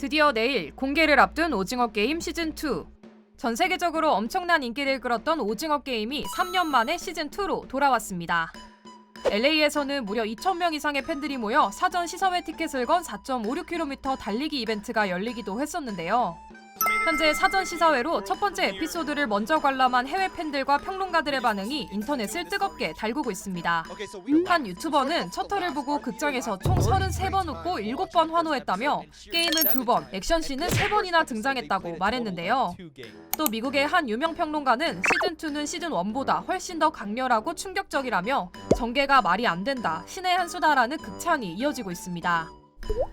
드디어 내일 공개를 앞둔 오징어 게임 시즌 2. 전 세계적으로 엄청난 인기를 끌었던 오징어 게임이 3년 만에 시즌 2로 돌아왔습니다. LA에서는 무려 2,000명 이상의 팬들이 모여 사전 시사회 티켓을 건 4.56km 달리기 이벤트가 열리기도 했었는데요. 현재 사전 시사회로 첫 번째 에피소드를 먼저 관람한 해외 팬들과 평론가들의 반응이 인터넷을 뜨겁게 달구고 있습니다. 한 유튜버는 첫 터를 보고 극장에서 총 33번 웃고 7번 환호했다며 게임은 2번, 액션씬은 3번이나 등장했다고 말했는데요. 또 미국의 한 유명 평론가는 시즌2는 시즌1보다 훨씬 더 강렬하고 충격적이라며 전개가 말이 안 된다, 신의 한 수다라는 극찬이 이어지고 있습니다.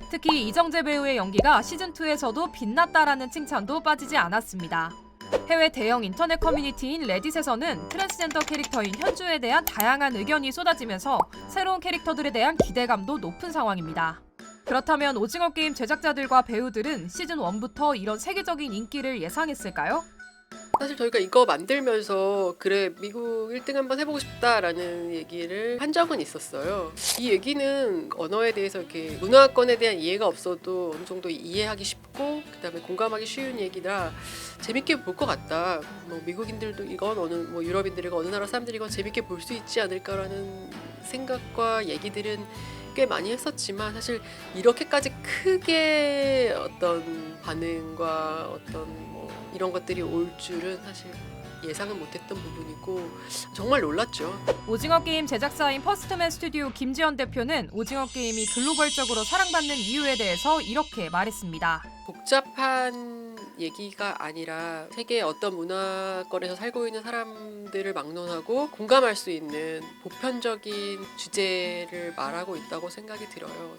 특히 이정재 배우의 연기가 시즌2에서도 빛났다라는 칭찬도 빠지지 않았습니다. 해외 대형 인터넷 커뮤니티인 레딧에서는 트랜스젠더 캐릭터인 현주에 대한 다양한 의견이 쏟아지면서 새로운 캐릭터들에 대한 기대감도 높은 상황입니다. 그렇다면 오징어 게임 제작자들과 배우들은 시즌 1부터 이런 세계적인 인기를 예상했을까요? 사실 저희가 이거 만들면서 그래 미국 1등 한번 해보고 싶다라는 얘기를 한 적은 있었어요. 이 얘기는 언어에 대해서 이렇게 문화권에 대한 이해가 없어도 어느 정도 이해하기 쉽고 그다음에 공감하기 쉬운 얘기라 재밌게 볼 것 같다. 뭐 미국인들도 이건 어느 뭐 유럽인들이건 어느 나라 사람들이건 재밌게 볼 수 있지 않을까라는 생각과 얘기들은 꽤 많이 했었지만 사실 이렇게까지 크게 어떤 반응과 어떤 뭐 이런 것들이 올 줄은 사실 예상은 못했던 부분이고 정말 놀랐죠. 오징어 게임 제작사인 퍼스트맨 스튜디오 김지현 대표는 오징어 게임이 글로벌적으로 사랑받는 이유에 대해서 이렇게 말했습니다. 복잡한 얘기가 아니라 세계의 어떤 문화권에서 살고 있는 사람들을 막론하고 공감할 수 있는 보편적인 주제를 말하고 있다고 생각이 들어요.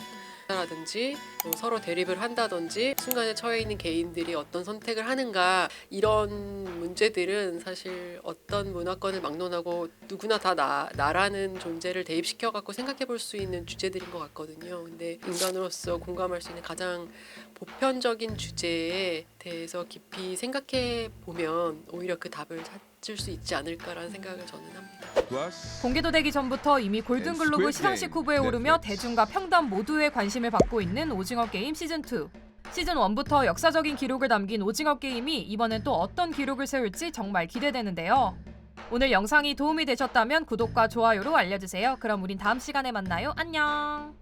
라든지 뭐 서로 대립을 한다든지 순간에 처해 있는 개인들이 어떤 선택을 하는가 이런 문제들은 사실 어떤 문화권을 막론하고 누구나 다 나, 나라는 존재를 대입시켜 갖고 생각해 볼 수 있는 주제들인 것 같거든요. 근데 인간으로서 공감할 수 있는 가장 보편적인 주제에 대해서 깊이 생각해 보면 오히려 그 답을 찾을 수 있지 않을까라는 생각을 저는 합니다. 공개도 되기 전부터 이미 골든글로브 시상식 후보에 오르며 대중과 평단 모두의 관심을 받고 있는 오징어 게임 시즌 2. 시즌 1부터 역사적인 기록을 남긴 오징어 게임이 이번엔 또 어떤 기록을 세울지 정말 기대되는데요. 오늘 영상이 도움이 되셨다면 구독과 좋아요로 알려주세요. 그럼 우린 다음 시간에 만나요. 안녕.